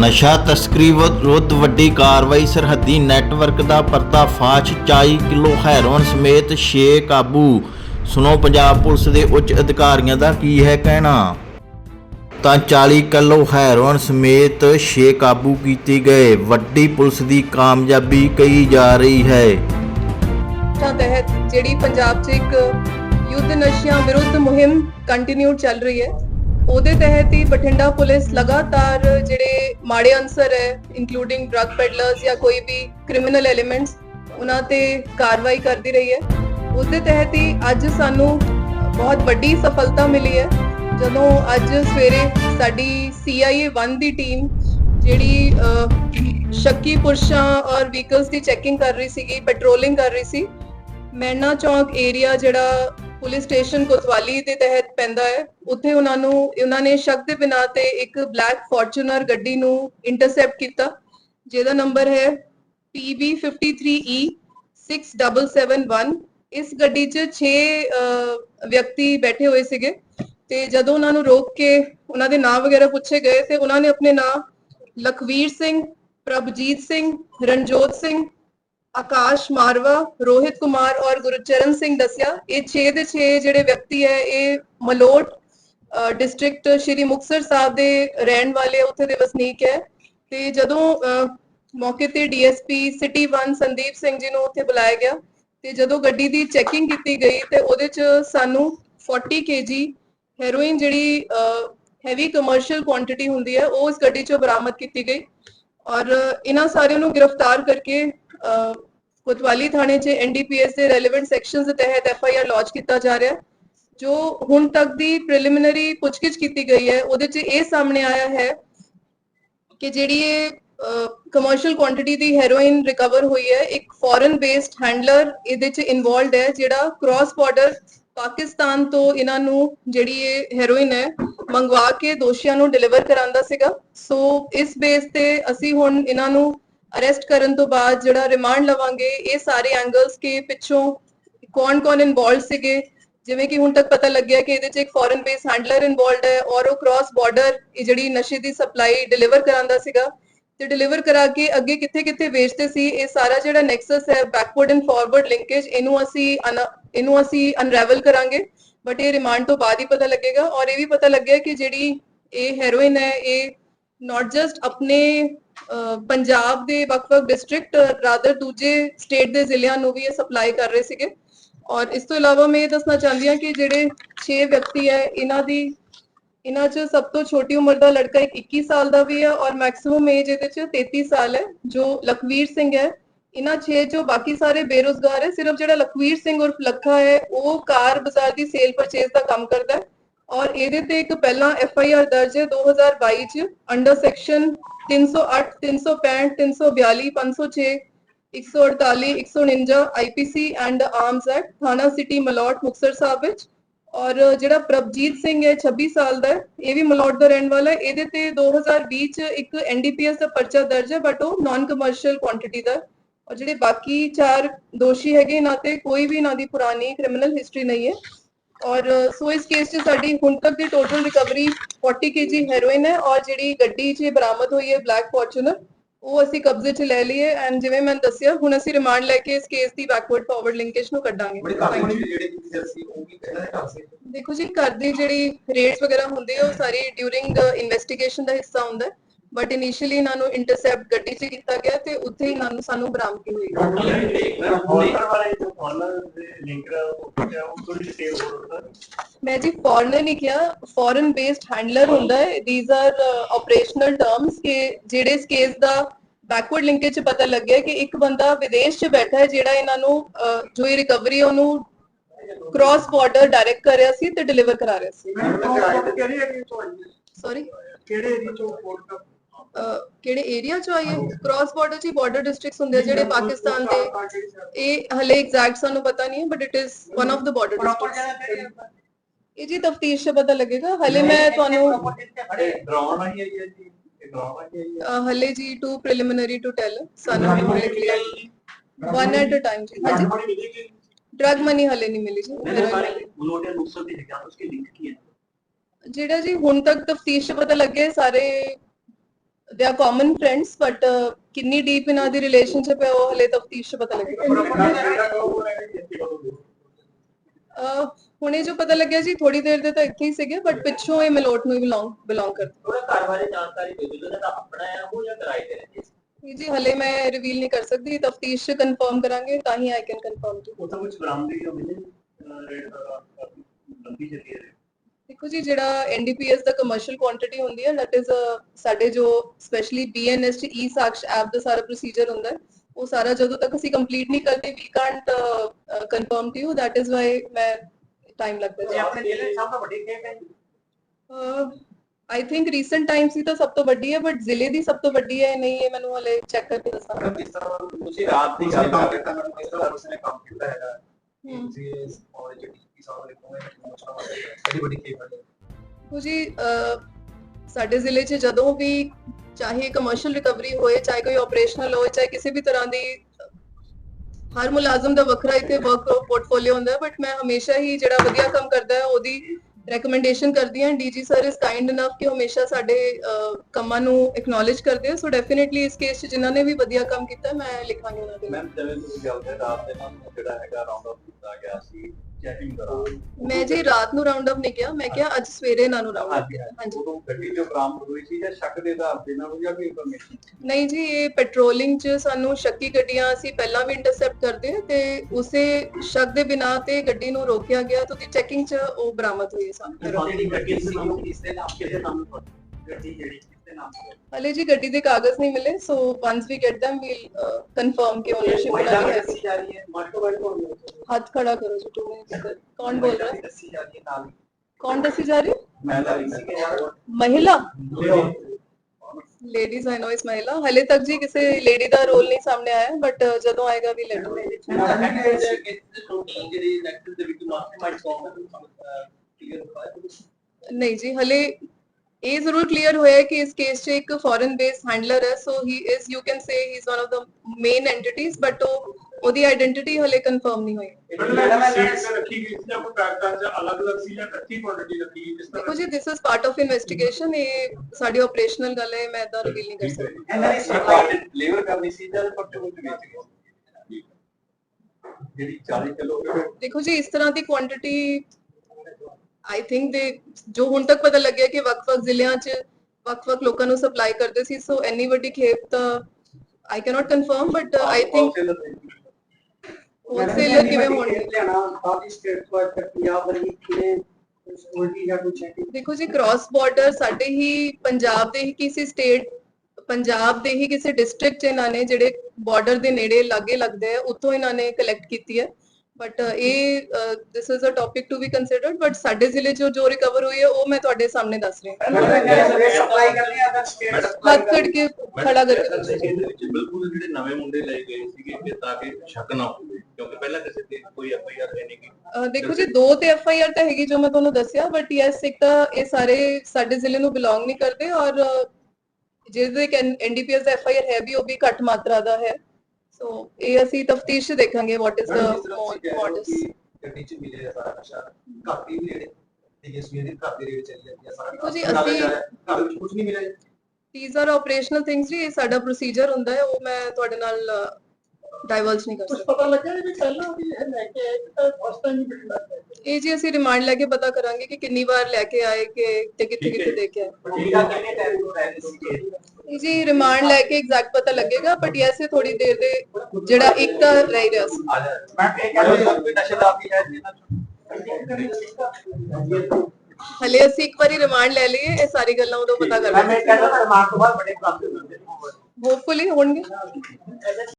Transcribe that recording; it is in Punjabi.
ਨਸ਼ਾ ਤਸਕਰੀ ਵਿਰੁੱਧ ਵੱਡੀ ਕਾਰਵਾਈ। ਸਰਹੱਦੀ ਨੈਟਵਰਕ ਦਾ ਪਰਦਾਫਾਸ਼ 40 ਕਿਲੋ ਹੈਰੋਇਨ ਸਮੇਤ 6 ਕਾਬੂ। ਸੁਣੋ ਪੰਜਾਬ ਪੁਲਿਸ ਦੇ ਉੱਚ ਅਧਿਕਾਰੀਆਂ ਦਾ ਕੀ ਹੈ ਕਹਿਣਾ। ਤਾਂ 40 ਕਿਲੋ ਹੈਰੋਇਨ ਸਮੇਤ 6 ਕਾਬੂ ਕੀਤੇ ਗਏ। ਵੱਡੀ ਪੁਲਿਸ ਦੀ ਕਾਮਯਾਬੀ ਕਹੀ ਜਾ ਰਹੀ ਹੈ। ਤਾਂ ਤਹਿਤ ਜਿਹੜੀ ਪੰਜਾਬ 'ਚ ਇੱਕ ਯੁੱਧ ਨਸ਼ਿਆਂ ਵਿਰੁੱਧ ਮੁਹਿੰਮ ਕੰਟੀਨਿਊ ਚੱਲ ਰਹੀ ਹੈ ਉਹਦੇ ਤਹਿਤ ਹੀ ਬਠਿੰਡਾ ਪੁਲਿਸ ਲਗਾਤਾਰ ਜਿਹੜੇ ਮਾੜੇ ਅਨਸਰ ਹੈ ਇਨਕਲੂਡਿੰਗ ਡਰੱਗ ਪੈਡਲਰਸ ਜਾਂ ਕੋਈ ਵੀ ਕ੍ਰਿਮੀਨਲ ਐਲੀਮੈਂਟਸ ਉਹਨਾਂ ਤੇ ਕਾਰਵਾਈ ਕਰਦੀ ਰਹੀ ਹੈ। ਉਹਦੇ ਤਹਿਤ ਹੀ ਅੱਜ ਸਾਨੂੰ ਬਹੁਤ ਵੱਡੀ ਸਫਲਤਾ ਮਿਲੀ ਹੈ। ਜਦੋਂ ਅੱਜ ਸਵੇਰੇ ਸਾਡੀ CIA 1 ਦੀ ਟੀਮ ਜਿਹੜੀ ਸ਼ੱਕੀ ਪੁਰਸ਼ਾਂ ਔਰ ਵਹੀਕਲਸ ਦੀ ਚੈਕਿੰਗ ਕਰ ਰਹੀ ਸੀਗੀ ਪੈਟਰੋਲਿੰਗ ਕਰ ਰਹੀ ਸੀ, ਮੈਨਾ ਚੌਂਕ ਏਰੀਆ ਜਿਹੜਾ ਪੁਲਿਸ ਸਟੇਸ਼ਨ ਕੋਤਵਾਲੀ ਦੇ ਤਹਿਤ ਪੈਂਦਾ ਹੈ। ਉੱਥੇ ਉਹਨਾਂ ਨੂੰ, ਉਹਨਾਂ ਨੇ ਸ਼ੱਕ ਦੇ ਬਿਨਾਂ ਤੇ ਇੱਕ ਬਲੈਕ ਫੋਰਚੂਨਰ ਗੱਡੀ ਨੂੰ ਇੰਟਰਸੈਪਟ ਕੀਤਾ, ਜਿਹਦਾ ਨੰਬਰ ਹੈ PB53E 6771 ਇਸ ਗੱਡੀ 'ਚ 6 ਵਿਅਕਤੀ ਬੈਠੇ ਹੋਏ ਸੀਗੇ ਤੇ ਜਦੋਂ ਉਹਨਾਂ ਨੂੰ ਰੋਕ ਕੇ ਉਹਨਾਂ ਦੇ ਨਾਮ ਵਗੈਰਾ ਪੁੱਛੇ ਗਏ ਤੇ ਉਹਨਾਂ ਨੇ ਆਪਣੇ ਨਾਮ ਲਖਵੀਰ ਸਿੰਘ, ਪ੍ਰਭਜੀਤ ਸਿੰਘ, ਰਣਜੋਤ ਸਿੰਘ ਆਕਾਸ਼, ਮਾਰਵਾ, ਰੋਹਿਤ ਕੁਮਾਰ ਔਰ ਗੁਰਚਰਨ ਸਿੰਘ ਦੱਸਿਆ, ਇਹ 6 ਦੇ 6 ਜਿਹੜੇ ਵਿਅਕਤੀ ਹੈ, ਇਹ ਮਲੋਟ ਡਿਸਟ੍ਰਿਕਟ ਸ਼੍ਰੀ ਮੁਕਤਸਰ ਸਾਹਿਬ ਦੇ ਰਹਿਣ ਵਾਲੇ ਉੱਥੇ ਦੇ ਵਸਨੀਕ ਹੈ। ਤੇ ਜਦੋਂ ਮੌਕੇ ਤੇ ਡੀਐਸਪੀ ਸਿਟੀ 1 ਸੰਦੀਪ ਸਿੰਘ ਜੀ ਨੂੰ ਉੱਥੇ ਬੁਲਾਇਆ ਗਿਆ, ਤੇ ਜਦੋਂ ਗੱਡੀ ਦੀ ਚੈਕਿੰਗ ਕੀਤੀ ਗਈ, ਤੇ ਉਹਦੇ ਚ ਸਾਨੂੰ 40 ਕੇਜੀ ਹੈਰੋਇਨ ਜਿਹੜੀ ਹੈਵੀ ਕਮਰਸ਼ੀਅਲ ਕੁਆਂਟੀਟੀ ਹੁੰਦੀ ਹੈ, ਉਹ ਇਸ ਗੱਡੀ ਚੋਂ ਬਰਾਮਦ ਕੀਤੀ ਗਈ। ਔਰ ਇਹਨਾਂ ਸਾਰਿਆਂ ਨੂੰ ਗ੍ਰਿਫਤਾਰ ਕਰਕੇ ਕੋਤਵਾਲੀ ਥਾਣੇ 'ਚ ਐਨਡੀਪੀਐਸ ਦੇ ਰੈਲੇਵੈਂਟ ਸੈਕਸ਼ਨਸ ਦੇ ਤਹਿਤ ਐਫਆਈਆਰ ਲੌਂਚ ਕੀਤਾ ਜਾ ਰਿਹਾ ਹੈ, ਜੋ ਹੁਣ ਤੱਕ ਦੀ ਪ੍ਰੀਲਿਮਿਨਰੀ ਪੁੱਛਗਿੱਛ ਕੀਤੀ ਗਈ ਹੈ, ਉਹਦੇ 'ਚ ਇਹ ਸਾਹਮਣੇ ਆਇਆ ਹੈ ਕਿ ਜਿਹੜੀ ਇਹ ਕਮਰਸ਼ੀਅਲ ਕੁਆਂਟੀਟੀ ਦੀ ਹੈਰੋਇਨ ਰਿਕਵਰ ਹੋਈ ਹੈ, ਇੱਕ ਫੋਰਨ ਬੇਸਡ ਹੈਂਡਲਰ ਇਹਦੇ 'ਚ ਇਨਵੋਲਡ ਹੈ, ਜਿਹੜਾ ਕ੍ਰਾਸ ਬਾਰਡਰ ਪਾਕਿਸਤਾਨ ਤੋਂ ਇਹਨਾਂ ਨੂੰ ਜਿਹੜੀ ਇਹ ਹੈਰੋਇਨ ਹੈ, ਮੰਗਵਾ ਕੇ ਦੋਸ਼ੀਆਂ ਨੂੰ ਡਿਲੀਵਰ ਕਰਾਂਦਾ ਸੀਗਾ। ਸੋ ਇਸ ਬੇਸ ਤੇ ਅਸੀਂ ਹੁਣ ਇਹਨਾਂ ਨੂੰ ਅਰੈਸਟ ਕਰਨ ਤੋਂ ਬਾਅਦ ਜਿਹੜਾ ਰਿਮਾਂਡ ਲਵਾਂਗੇ, ਇਹ ਸਾਰੇ ਐਂਗਲਸ ਕੇ ਪਿੱਛੋਂ ਕੌਣ-ਕੌਣ ਇਨਵੋਲਡ ਸੀਗੇ? ਜਿਵੇਂ ਕਿ ਹੁਣ ਤੱਕ ਪਤਾ ਲੱਗਿਆ ਕਿ ਇਹਦੇ 'ਚ ਇੱਕ ਫੋਰਨ ਬੇਸ ਹੈਂਡਲਰ ਇਨਵੋਲਡ ਹੈ ਔਰ ਉਹ ਕ੍ਰਾਸ ਬਾਰਡਰ ਇਹ ਜਿਹੜੀ ਨਸ਼ੇ ਦੀ ਸਪਲਾਈ ਡਿਲੀਵਰ ਕਰਾਂਦਾ ਸੀਗਾ ਤੇ ਡਿਲੀਵਰ ਕਰਾ ਕੇ ਅੱਗੇ ਕਿੱਥੇ-ਕਿੱਥੇ ਵੇਚਦੇ ਸੀ, ਇਹ ਸਾਰਾ ਜਿਹੜਾ ਨੈਕਸਸ ਹੈ ਬੈਕਵਰਡ ਐਂਡ ਫਾਰਵਰਡ ਲਿੰਕੇਜ ਇਹਨੂੰ ਅਸੀਂ ਇਹਨੂੰ ਅਸੀਂ ਅਨਰੈਵਲ ਕਰਾਂਗੇ ਬਟ ਇਹ ਰਿਮਾਂਡ ਤੋਂ ਬਾਅਦ ਹੀ ਪਤਾ ਲੱਗੇਗਾ ਔਰ ਇਹ ਵੀ ਪਤਾ ਲੱਗਿਆ ਕਿ ਜਿਹੜੀ ਇਹ ਹੈਰੋਇਨ ਹੈ, ਇਹ ਨਾਟ ਜਸਟ ਆਪਣੇ ਪੰਜਾਬ ਦੇ ਵੱਖ-ਵੱਖ ਡਿਸਟ੍ਰਿਕਟ ਰਾਦਰ ਦੂਜੇ ਸਟੇਟ ਦੇ ਜ਼ਿਲ੍ਹਿਆਂ ਨੂੰ ਵੀ ਇਹ ਸਪਲਾਈ ਕਰ ਰਹੇ ਸੀਗੇ। ਔਰ ਇਸ ਤੋਂ ਇਲਾਵਾ ਮੈਂ ਇਹ ਦੱਸਣਾ ਚਾਹੁੰਦੀ ਹਾਂ ਕਿ ਜਿਹੜੇ 6 ਵਿਅਕਤੀ ਹੈ, ਇਹਨਾਂ ਦੀ, ਇਹਨਾਂ 'ਚ ਸਭ ਤੋਂ ਛੋਟੀ ਉਮਰ ਦਾ ਲੜਕਾ ਇੱਕ 21 ਸਾਲ ਦਾ ਵੀ ਹੈ ਔਰ ਮੈਕਸਿਮਮ ਏਜ ਇਹਦੇ 'ਚ 33 ਸਾਲ ਹੈ, ਜੋ ਲਖਵੀਰ ਸਿੰਘ ਹੈ। ਇਹਨਾਂ 6 ਚੋਂ ਬਾਕੀ ਸਾਰੇ ਬੇਰੋਜ਼ਗਾਰ ਹੈ, ਸਿਰਫ ਜਿਹੜਾ ਲਖਵੀਰ ਸਿੰਘ ਉਰਫ ਲੱਖਾ ਹੈ, ਉਹ ਕਾਰ ਬਾਜ਼ਾਰ ਦੀ ਸੇਲ ਪਰਚੇਸ ਦਾ ਕੰਮ ਕਰਦਾ ਹੈ। ਔਰ ਇਹਦੇ ਤੇ ਇੱਕ ਪਹਿਲਾਂ ਐਫ ਆਈ ਆਰ ਦਰਜ ਹੈ 2022 ਚ under section 308 365 342 506 148 149 IPC and arms act ਥਾਣਾ ਸਿਟੀ ਮਲੌਟ, ਮੁਕਤਸਰ ਸਾਹਿਬ ਵਿੱਚ। ਔਰ ਜਿਹੜਾ ਪ੍ਰਭਜੀਤ ਸਿੰਘ ਹੈ 26 ਸਾਲ ਦਾ ਇਹ ਵੀ ਮਲੌਟ ਦਾ ਰਹਿਣ ਵਾਲਾ ਹੈ। ਇਹਦੇ ਤੇ 2020 ਚ ਇੱਕ ਐਨਡੀਪੀਐਸ ਦਾ ਪਰਚਾ ਦਰਜ ਹੈ ਬਟ ਉਹ ਨਾਨ ਕਮਰਸ਼ੀਅਲ ਕੁਆਂਟੀਟੀ ਦਾ ਔਰ ਜਿਹੜੇ ਬਾਕੀ ਚਾਰ ਦੋਸ਼ੀ ਹੈਗੇ ਇਹਨਾਂ ਤੇ, ਕੋਈ ਵੀ ਇਹਨਾਂ ਦੀ ਪੁਰਾਣੀ ਕ੍ਰਿਮੀਨਲ ਹਿਸਟਰੀ ਨਹੀਂ ਹੈ। ਔਰ ਸੋ ਇਸ ਕੇਸ 'ਚ ਸਾਡੀ ਹੁਣ ਤੱਕ ਦੀ ਟੋਟਲ ਰਿਕਵਰੀ 40 ਕੇਜੀ ਹੈਰੋਇਨ ਹੈ ਔਰ ਜਿਹੜੀ ਗੱਡੀ 'ਚ ਬਰਾਮਦ ਹੋਈ ਹੈ ਬਲੈਕ ਫੋਰਚੂਨਰ ਉਹ ਅਸੀਂ ਕਬਜ਼ੇ 'ਚ ਲੈ ਲਈਏ ਐਂਡ ਜਿਵੇਂ ਮੈਂ ਦੱਸਿਆ ਹੁਣ ਅਸੀਂ ਰਿਮਾਂਡ ਲੈ ਕੇ ਇਸ ਕੇਸ ਦੀ ਬੈਕਵਰਡ ਫਾਰਵਰਡ ਲਿੰਕੇਜ ਨੂੰ ਕੱਢਾਂਗੇ। ਦੇਖੋ ਜੀ ਘਰ ਦੀ ਜਿਹੜੀ ਰੇਟਸ ਵਗੈਰਾ ਹੁੰਦੀ ਹੈ ਉਹ ਸਾਰੀ ਡਿਊਰਿੰਗ ਇਨਵੈਸਟੀਗੇਸ਼ਨ ਦਾ ਹਿੱਸਾ ਹੁੰਦਾ ਹੈ। ਬਟ ਇਨੀਸ਼ੀਅਲੀ ਇਹਨਾਂ ਨੂੰ ਇੰਟਰਸੈਪਟ ਗੱਡੀ 'ਚ ਕੀਤਾ ਗਿਆ ਤੇ ਉੱਥੇ ਹੀ ਇਹਨਾਂ ਨੂੰ ਸਾਨੂੰ ਬਰਾਮਦਗੀ ਹੋਈ। ਮੈਂ ਜੀ ਫੋਰਨਰ ਨਹੀਂ ਕਿਹਾ ਫੋਰਨ ਬੇਸਡ ਹੈਂਡਲਰ ਹੁੰਦਾ ਹੈ। ਥੀਸ ਆਰ ਆਪਰੇਸ਼ਨਲ ਟਰਮਸ ਕਿ ਜਿਹੜੇ ਇਸ ਕੇਸ ਦਾ ਬੈਕਵਰਡ ਲਿੰਕੇਜ ਚ ਪਤਾ ਲੱਗਿਆ ਕਿ ਇੱਕ ਬੰਦਾ ਵਿਦੇਸ਼ 'ਚ ਬੈਠਾ ਹੈ ਜਿਹੜਾ ਇਹਨਾਂ ਨੂੰ ਜੋ ਇਹ ਰਿਕਵਰੀ ਉਹਨੂੰ ਕ੍ਰਾਸ ਬਾਰਡਰ ਡਾਇਰੈਕਟ ਕਰ ਰਿਹਾ ਸੀ ਤੇ ਡਿਲੀਵਰ ਕਰਾ ਰਿਹਾ ਸੀ। ਹੈ? ਸੌਰੀ ਕਿਹੜੇ ਏਰੀਆ ਤੋਂ ਫੋਰਨਰ ਕਿਹੜੇ ਏਰੀਆ 'ਚ ਆਈ ਹੈ? ਕ੍ਰਾਸ ਬਾਰਡਰ 'ਚ ਬਾਰਡਰ ਡਿਸਟ੍ਰਿਕਟਸ ਹੁੰਦੇ ਆ ਜਿਹੜੇ ਪਾਕਿਸਤਾਨ ਦੇ। ਇਹ ਹਲੇ ਐਗਜ਼ੈਕਟ ਸਾਨੂੰ ਪਤਾ ਨਹੀਂ ਹੈ but it is one of the border districts ਇਹ ਜੀ ਤਫਤੀਸ਼ 'ਚ ਪਤਾ ਲੱਗੇਗਾ। ਹਲੇ ਮੈਂ ਤੁਹਾਨੂੰ ਡਰਾਉਣ ਆਈ ਹੈ। ਜੀ। ਹਲੇ ਜੀ ਟੂ ਪ੍ਰੀਲਿਮਿਨਰੀ ਟੂ ਟੈਲ ਸਾਨੂੰ ਵਨ ਐਟ ਅ ਟਾਈਮ ਜੀ। ਹਾਂਜੀ। ਡਰਗ ਮਨੀ ਹਲੇ ਨਹੀਂ ਮਿਲੀ ਜੀ। ਮਲੋਟੇ ਮੁਕਸਰ ਦੀ ਹੈਗਾ ਉਸਕੇ ਲਿੰਕ ਕੀ ਹੈ? ਜਿਹੜਾ ਜੀ ਹੁਣ ਤੱਕ ਤਫਤੀਸ਼ 'ਚ ਪਤਾ ਲੱਗੇ ਸਾਰੇ ਦੇ ਆਰ ਕਾਮਨ ਫਰੈਂਡਸ ਬਟ ਕਿੰਨੀ ਡੀਪ ਇਹਨਾਂ ਦੀ ਰਿਲੇਸ਼ਨਸ਼ਿਪ ਹੈ ਉਹ ਹਲੇ ਤਫਤੀਸ਼ ਚ ਪਤਾ ਲੱਗੇਗਾ ਅਹ ਹੁਣੇ ਜੋ ਪਤਾ ਲੱਗਿਆ ਜੀ ਥੋੜੀ ਦੇਰ ਦੇ ਤਾਂ ਇੱਥੇ ਹੀ ਸੀਗੇ ਬਟ ਪਿੱਛੋਂ ਇਹ ਮਲੋਟ ਨੂੰ ਬਿਲੋਂਗ ਬਿਲੋਂਗ ਕਰਦੇ ਥੋੜਾ ਘਰ ਬਾਰੇ ਜਾਣਕਾਰੀ ਦੇ ਦਿਓ ਜਿਹਦਾ ਆਪਣਾ ਹੈ ਉਹ ਜਾਂ ਕਿਰਾਏ ਤੇ ਰਹਿੰਦੇ ਸੀ ਇਹ ਜੀ ਹਲੇ ਮੈਂ ਰਿਵੀਲ ਨਹੀਂ ਕਰ ਸਕਦੀ ਤਫਤੀਸ਼ ਚ ਕਨਫਰਮ ਕਰਾਂਗੇ ਤਾਂ ਹੀ ਆਈ ਕੈਨ ਕਨਫਰਮ ਟੂ ਉਹ ਤਾਂ ਕੁਝ ਬਰਾਮਦਗੀ ਹੋਈ ਨੇ ਰੇਟ ਦਾ ਕਾਫੀ ਲੰਬੀ ਚੱਲੀ ਹੈ ਦੇਖੋ ਜੀ ਜਿਹੜਾ ਐਨਡੀਪੀਐਸ ਦਾ ਕਮਰਸ਼ੀਅਲ ਕੁਆਂਟੀਟੀ ਹੁੰਦੀ ਹੈ ਦੈਟ ਇਜ਼ ਸਾਡੇ ਜੋ specially BNS e Sakshya app ਦਾ ਸਾਰਾ ਪ੍ਰੋਸੀਜਰ ਹੁੰਦਾ ਹੈ ਉਹ ਸਾਰਾ ਜਦੋਂ ਤੱਕ ਅਸੀਂ ਕੰਪਲੀਟ ਨਹੀਂ ਕਰਦੇ we can't confirm to you that is why ਮੈਂ ਟਾਈਮ ਲੱਗਦਾ ਜੀ। ਆਪਣੇ ਜ਼ਿਲ੍ਹੇ ਸਭ ਤੋਂ ਵੱਡੀ ਖੇਡ ਹੈ ਆਈ ਥਿੰਕ ਰੀਸੈਂਟ ਟਾਈਮਸ ਦੀ ਤਾਂ ਸਭ ਤੋਂ ਵੱਡੀ ਹੈ ਬਟ ਜ਼ਿਲ੍ਹੇ ਦੀ ਸਭ ਤੋਂ ਵੱਡੀ ਹੈ ਨਹੀਂ ਇਹ ਮੈਨੂੰ ਹਲੇ ਚੈੱਕ ਕਰਕੇ ਤਰ੍ਹਾਂ ਤੁਸੀਂ ਰਾਤ ਦੀ ਗੱਲ ਕਰ ਰਹੇ ਤਾਂ ਕਿਸ ਤਰ੍ਹਾਂ ਉਸਨੇ ਕੰਮ ਕੀਤਾ ਹੈਗਾ? ਔਰ ਬੜੀ ਖੇਡ ਹੈ ਜੀ ਸਾਡੇ ਜ਼ਿਲ੍ਹੇ 'ਚ ਜਦੋਂ ਵੀ ਚਾਹੇ ਕਮਰਸ਼ੀਅਲ ਰਿਕਵਰੀ ਹੋਏ ਚਾਹੇ ਕੋਈ ਆਪਰੇਸ਼ਨਲ ਹੋਏ ਚਾਹੇ ਕਿਸੇ ਵੀ ਤਰ੍ਹਾਂ ਦੀ ਹਰ ਮੁਲਾਜ਼ਮ ਦਾ ਵੱਖਰਾ ਇੱਥੇ ਵਰਕ ਪੋਰਟਫੋਲੀਓ ਹੁੰਦਾ ਬਟ ਮੈਂ ਹਮੇਸ਼ਾ ਹੀ ਜਿਹੜਾ ਵਧੀਆ ਕੰਮ ਕਰਦਾ ਹੈ ਉਹਦੀ ਰეკਮੈਂਡੇਸ਼ਨ ਕਰਦੀ ਹਾਂ DG sir is kind enough ਕਿ ਹਮੇਸ਼ਾ ਸਾਡੇ ਕੰਮਾਂ ਨੂੰ ਐਕਨੋਲਜ ਕਰਦੇ ਆ। ਸੋ ਡੈਫੀਨਿਟਲੀ ਇਸ ਕੇਸ 'ਚ ਜਿਨ੍ਹਾਂ ਨੇ ਵੀ ਵਧੀਆ ਕੰਮ ਕੀਤਾ, ਮੈਂ ਲਿਖਾਂਗੀ ਉਹਨਾਂ ਦੇ ਮੈਮ ਜਿਵੇਂ ਤੁਸੀਂ ਗੱਲ ਕਰਦੇ ਰਾਤ ਦੇ ਨਾਲ ਜਿਹੜਾ ਹੈਗਾ ਰਾਉਂਡ ਅਪ ਕੀਤਾ ਗਿਆ ਸੀ ਚੈਕਿੰਗ ਕਰਾ। ਮੈਂ ਜੀ ਰਾਤ ਨੂੰ ਰਾਉਂਡ ਅਪ ਨਹੀਂ ਕਿਹਾ ਮੈਂ ਕਿਹਾ ਅੱਜ ਸਵੇਰੇ ਇਹਨਾਂ ਨੂੰ ਰਾਉਂਡ ਅਪ ਕੀਤਾ। ਹਾਂਜੀ। ਉਦੋਂ ਗੱਡੀ ਜੋ ਬਰਾਮਦ ਹੋਈ ਸੀ ਜਾਂ ਸ਼ੱਕ ਦੇ ਆਧਾਰ ਤੇ ਨਾਲ ਜਾਂ ਕੋਈ ਇਨਫੋਰਮੇਸ਼ਨ ਨਹੀਂ ਜੀ ਇਹ ਪੈਟਰੋਲਿੰਗ 'ਚ ਸਾਨੂੰ ਸ਼ੱਕੀ ਗੱਡੀਆਂ ਅਸੀਂ ਪਹਿਲਾਂ ਵੀ ਇੰਟਰਸੈਪਟ ਕਰਦੇ ਹਾਂ ਤੇ ਉਸੇ ਸ਼ੱਕ ਦੇ ਬਿਨਾ ਤੇ ਗੱਡੀ ਨੂੰ ਰੋਕਿਆ ਗਿਆ ਤੇ ਚੈਕਿੰਗ 'ਚ ਉਹ ਬਰਾਮਦ ਹੋਈ ਸਾਨੂੰ। ਜਿਹੜੀ ਗੱਡੀ ਸੀ ਉਹ ਕਿਸ ਦੇ ਨਾਮ ਕਿਸ ਦੇ ਨਾਮ ਗੱਡੀ ਜਿਹੜੀ ਕਿਸ ਦੇ ਨਾਮ ਤੇ ਹਲੇ ਜੀ ਗੱਡੀ ਦੇ ਕਾਗਜ਼ ਨਹੀਂ ਮਿਲੇ so once we get them we'll confirm ਕਿ ਓਨਰਸ਼ਿਪ ਉਹਨਾਂ ਦੀ ਹੈ ਦੱਸੀ ਜਾ ਰਹੀ ਹੈ ਮਾਟੋ ਵਾਲੀ ਕੋਲ ਹੱਥ ਖੜਾ ਕਰੋ ਜੀ ਟੂ ਮਿੰਟਸ ਕੌਣ ਬੋਲ ਰਿਹਾ ਹੈ ਦੱਸੀ ਜਾ ਰਹੀ ਹੈ ਨਾਲ ਕੌਣ ਦੱਸੀ ਜਾ ਰਹੀ ਹੈ ਮੈਂ ਤਾਂ ਸੀ ਕਿ ਯਾਰ ਮਹਿਲਾ ਲੇਡੀਜ਼ ਆਈ ਨੋ ਇਸ ਮਹਿਲਾ ਹਲੇ ਤੱਕ ਜੀ ਕਿਸੇ ਲੇਡੀ ਦਾ ਰੋਲ ਨਹੀਂ ਸਾਹਮਣੇ ਆਇਆ ਬਟ ਜਦੋਂ ਇਹ ਜ਼ਰੂਰ ਕਲੀਅਰ ਹੋਇਆ ਕਿ ਇਸ ਕੇਸ 'ਚ ਇੱਕ ਫੋਰਨ ਬੇਸ ਹੈਂਡਲਰ ਹੈ so he is you can say he is one of the main entities but ਉਹ ਉਹਦੀ ਆਇਡੈਂਟੀਟੀ ਹਲੇ ਕਨਫਰਮ ਨਹੀਂ ਹੋਈ। ਸੀਟ ਤੇ ਰੱਖੀ ਗਈ ਸੀ ਜਾਂ ਕੋਈ ਪੈਕਟਾਂ ਚ ਅਲੱਗ-ਅਲੱਗ ਸੀ ਜਾਂ ਇਕੱਠੀ ਕੁਆਂਟੀਟੀ ਰੱਖੀ ਗਈ ਕਿਸ ਦੇਖੋ ਤਰ੍ਹਾਂ ਜੀ this is part of investigation ਇਹ ਸਾਡੀ ਆਪਰੇਸ਼ਨਲ ਗੱਲ ਹੈ ਮੈਂ ਇਦਾਂ ਰਿਵੀਲ ਨਹੀਂ ਕਰ ਸਕਦੀ। ਇਹਨਾਂ ਦੀ ਸਪਲਾਈ ਲੇਬਰ ਕਰਨੀ ਸੀ ਜਾਂ ਪਰਚੋ ਵਿੱਚ ਵੇਚ ਗਏ ਜਿਹੜੀ 40 ਕਿਲੋ ਦੇਖੋ ਜੀ ਇਸ ਤਰ੍ਹਾਂ ਦੀ ਕੁਆਂਟੀਟੀ ਆਈ ਥਿੰਕ ਦੇ ਜੋ ਹੁਣ ਤੱਕ ਪਤਾ ਲੱਗਿਆ ਕਿ ਵੱਖ-ਵੱਖ ਜ਼ਿਲ੍ਹਿਆਂ 'ਚ ਵੱਖ-ਵੱਖ ਲੋਕਾਂ ਨੂੰ ਸਪਲਾਈ ਕਰਦੇ ਸੀ ਸੋ ਇੰਨੀ ਵੱਡੀ ਖੇਪ ਤਾਂ I cannot confirm but I think wholesaler ਕਿਵੇਂ ਹੋਣਗੇ? ਲੈਣਾ ਬਾਕੀ ਸਟੇਟ ਤੋਂ ਪੰਜਾਬ ਵਰਗੀ ਕਿਵੇਂ ਦੇਖੋ ਜੀ ਕ੍ਰਾਸ ਬਾਰਡਰ ਸਾਡੇ ਹੀ ਪੰਜਾਬ ਦੇ ਹੀ ਕਿਸੇ ਸਟੇਟ ਪੰਜਾਬ ਦੇ ਹੀ ਕਿਸੇ ਡਿਸਟ੍ਰਿਕਟ ਚ ਇਹਨਾਂ ਨੇ ਜਿਹੜੇ ਬਾਰਡਰ ਦੇ ਨੇੜੇ ਲਾਗੇ ਲੱਗਦੇ ਆ ਉੱਥੋਂ ਇਹਨਾਂ ਨੇ ਕਲੈਕਟ ਕੀਤੀ ਹੈ। ਬਟ ਇਹ this is a topic to be considered but ਸਾਡੇ ਜ਼ਿਲ੍ਹੇ 'ਚੋਂ ਜੋ ਰਿਕਵਰ ਹੋਈ ਹੈ ਉਹ ਮੈਂ ਤੁਹਾਡੇ ਸਾਹਮਣੇ ਦੱਸ ਰਹੀ ਹਾਂ। ਸਪਲਾਈ ਕਰਨੀ ਅਦਰ ਸਟੇਟ ਹੱਥ ਖੜ ਕੇ ਖੜਾ ਕਰਕੇ ਬਿਲਕੁਲ ਜਿਹੜੇ ਨਵੇਂ ਮੁੰਡੇ ਲਏ ਗਏ ਸੀਗੇ ਤਾਂ ਕਿ ਸ਼ੱਕ ਨਾ ਹੋਵੇ ਕਿਉਂਕਿ ਪਹਿਲਾਂ ਕਿਸੇ ਤੇ ਕੋਈ ਐਫ ਆਈ ਆਰ ਹੈ ਨਹੀਂ ਗੀ। ਅਹ ਦੇਖੋ ਜੀ ਦੋ ਤੇ ਐਫ ਆਈ ਆਰ ਤਾਂ ਹੈਗੀ ਜੋ ਮੈਂ ਤੁਹਾਨੂੰ ਦੱਸਿਆ ਬਟ ਯੈਸ ਇੱਕ ਤਾਂ ਇਹ ਸਾਰੇ ਸਾਡੇ ਜ਼ਿਲ੍ਹੇ ਨੂੰ ਬਿਲੋਂਗ ਨਹੀਂ ਕਰਦੇ ਔਰ ਜਿਹਦੇ ਇੱਕ ਐਨਡੀਪੀਐਸ ਦਾ ਐਫ ਆਈ ਆਰ ਹੈ ਵੀ ਉਹ ਵੀ ਘੱਟ ਮਾਤਰਾ ਦਾ ਹੈ। ਸੋ ਇਹ ਅਸੀਂ ਤਫਤੀਸ਼ ਦੇਖਾਂਗੇ ਵਾਟ ਇਜ਼ ਦਾ ਮੋਡਸ ਗੱਡੀ ਚ ਮਿਲੇ ਆ ਸਾਰਾ ਨਸ਼ਾ। ਕਾਪੀ ਵੀ ਜਿਹੜੇ ਟੀਐਸਪੀ ਦੀ ਕਾਪੀ ਰੇਟ ਚੱਲੀ ਜਾਂਦੀ ਆ ਸਾਰਾ। ਦੇਖੋ ਜੀ, ਅਸੀਂ- ਘਰ ਵਿੱਚ ਕੁਝ ਨਹੀਂ ਮਿਲਿਆ ਜੀ। ਥੀਸ ਆਰ ਆਪਰੇਸ਼ਨਲ ਥਿੰਗਸ ਜੀ ਇਹ ਸਾਡਾ ਪ੍ਰੋਸੀਜਰ ਹੁੰਦਾ ਹੈ ਉਹ ਮੈਂ ਤੁਹਾਡੇ ਨਾਲ ਡਾਈਵਰਜ ਨਹੀਂ ਕਰ ਸਕਦੀ ਪਤਾ ਲੱਗਿਆ ਵੀ ਪਹਿਲਾਂ ਵੀ ਇਹ ਲੈ ਕੇ ਆਏ ਤਾਂ ਫਸਟ ਟਾਈਮ ਹੀ ਬਿਠਾ ਇਹ ਜੀ ਅਸੀਂ ਰਿਮਾਂਡ ਲੈ ਕੇ ਪਤਾ ਕਰਾਂਗੇ ਕਿ ਕਿੰਨੀ ਵਾਰ ਲੈ ਕੇ ਆਏ ਕਿ ਤੇ ਕਿੱਥੇ ਕਿੱਥੇ ਦੇ ਕੇ ਆਏ ਬਠਿੰਡਾ ਕਿੰਨੇ ਟਾਈਮ ਤੋਂ ਰਹਿ ਰਹੇ ਸੀਗੇ ਇਹ ਜੀ ਰਿਮਾਂਡ ਲੈ ਕੇ ਐਗਜ਼ੈਕਟ ਪਤਾ ਲੱਗੇਗਾ ਬਟ ਯੈਸ ਇਹ ਥੋੜੀ ਦੇਰ ਦੇ ਜਿਹੜਾ ਇੱਕ ਤਾਂ ਰਹਿ ਰਿਹਾ ਸੀ ਆ ਜਾ ਮੈਂ ਇਹ ਕਹਿੰਦਾ ਕੋਈ ਨਸ਼ੇਦਾਰ ਵੀ ਹੈ ਜਿਹਨਾਂ ਹਲੇ ਅਸੀਂ ਇੱਕ ਵਾਰੀ ਰਿਮਾਂਡ ਲੈ ਲਈਏ ਇਹ ਸਾਰੀ ਗੱਲਾਂ ਉਦੋਂ ਪਤਾ ਕਰ ਮੈਂ ਕਹਿੰਦਾ ਮਾਰ ਤੋਂ ਬਾਅਦ ਬੜੇ ਕੰਮ ਹੁੰਦੇ ਨੇ ਹੋਪਫੁਲੀ ਹੋਣਗੇ